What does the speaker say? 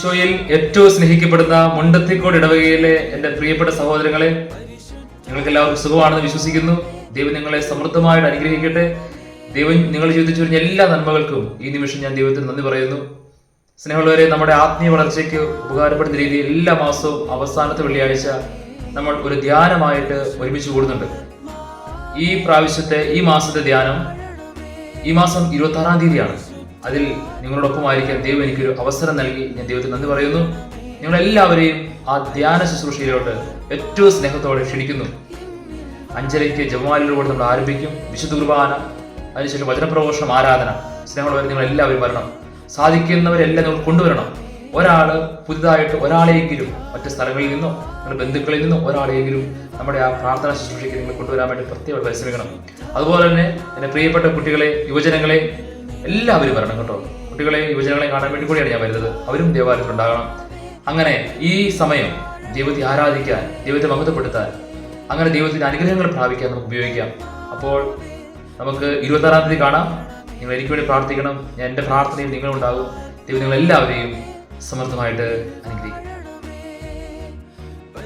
ഈശോയിൽ ഏറ്റവും സ്നേഹിക്കപ്പെടുന്ന മുണ്ടത്തിക്കോട് ഇടവകയിലെ എന്റെ പ്രിയപ്പെട്ട സഹോദരങ്ങളെ നിങ്ങൾക്ക് എല്ലാവർക്കും സുഖമാണെന്ന് വിശ്വസിക്കുന്നു. ദൈവം നിങ്ങളെ സമൃദ്ധമായിട്ട് അനുഗ്രഹിക്കട്ടെ. ദൈവം നിങ്ങൾ ജീവിതത്തിൽ വരുന്ന എല്ലാ നന്മകൾക്കും ഈ നിമിഷം ഞാൻ ദൈവത്തിന് നന്ദി പറയുന്നു. സ്നേഹമുള്ളവരെ നമ്മുടെ ആത്മീയ വളർച്ചയ്ക്ക് ഉപകാരപ്പെടുന്ന രീതിയിൽ എല്ലാ മാസവും അവസാനത്തെ വെള്ളിയാഴ്ച നമ്മൾ ഒരു ധ്യാനമായിട്ട് ഒരുമിച്ച് കൂടുന്നുണ്ട്. ഈ പ്രാവശ്യത്തെ ഈ മാസത്തെ ധ്യാനം ഈ മാസം ഇരുപത്തി ആറാം തീയതിയാണ്. അതിൽ നിങ്ങളോടൊപ്പമായിരിക്കാൻ ദൈവം എനിക്കൊരു അവസരം നൽകി. ഞാൻ ദൈവത്തിന് നന്ദി പറയുന്നു. നിങ്ങളെല്ലാവരെയും ആ ധ്യാന ശുശ്രൂഷയിലോട്ട് ഏറ്റവും സ്നേഹത്തോടെ ക്ഷണിക്കുന്നു. അഞ്ചരയ്ക്ക് ജപമാലിലൂടെ നമ്മൾ ആരംഭിക്കും. വിശുദ്ധ കുർബാന അതിനുശേഷം വചനപ്രഘോഷണം ആരാധന. സ്നേഹമുള്ളവർ നിങ്ങൾ എല്ലാവരും വരണം. സാധിക്കുന്നവരെല്ലാം നിങ്ങൾ കൊണ്ടുവരണം. ഒരാൾ പുതുതായിട്ട് ഒരാളെയെങ്കിലും മറ്റു സ്ഥലങ്ങളിൽ നിന്നോ നിങ്ങളുടെ ബന്ധുക്കളിൽ നിന്നോ ഒരാളെയെങ്കിലും നമ്മുടെ ആ പ്രാർത്ഥന ശുശ്രൂഷയ്ക്ക് നിങ്ങൾ കൊണ്ടുവരാൻ വേണ്ടി പ്രത്യേകം പരിശ്രമിക്കണം. അതുപോലെ തന്നെ എന്റെ പ്രിയപ്പെട്ട കുട്ടികളെ യുവജനങ്ങളെ എല്ലാവരും വരണം കേട്ടോ. കുട്ടികളെ യുവജനങ്ങളെ കാണാൻ വേണ്ടി കൂടിയാണ് ഞാൻ വരുന്നത്. അവരും ദേവാലയത്തിൽ ഉണ്ടാകണം അങ്ങനെ ഈ സമയം ദൈവത്തെ ആരാധിക്കാൻ ദൈവത്തെ മഹത്വപ്പെടുത്താൻ അങ്ങനെ ദൈവത്തിന്റെ അനുഗ്രഹങ്ങൾ പ്രാപിക്കാൻ നമുക്ക് ഉപയോഗിക്കാം. അപ്പോൾ നമുക്ക് ഇരുപത്തി ആറാം തീയതി കാണാം. നിങ്ങൾ എനിക്ക് വേണ്ടി പ്രാർത്ഥിക്കണം. ഞാൻ എന്റെ പ്രാർത്ഥനയും നിങ്ങളുണ്ടാകും. ദൈവം നിങ്ങളെല്ലാവരെയും സമർത്ഥമായിട്ട് അനുഗ്രഹിക്കും.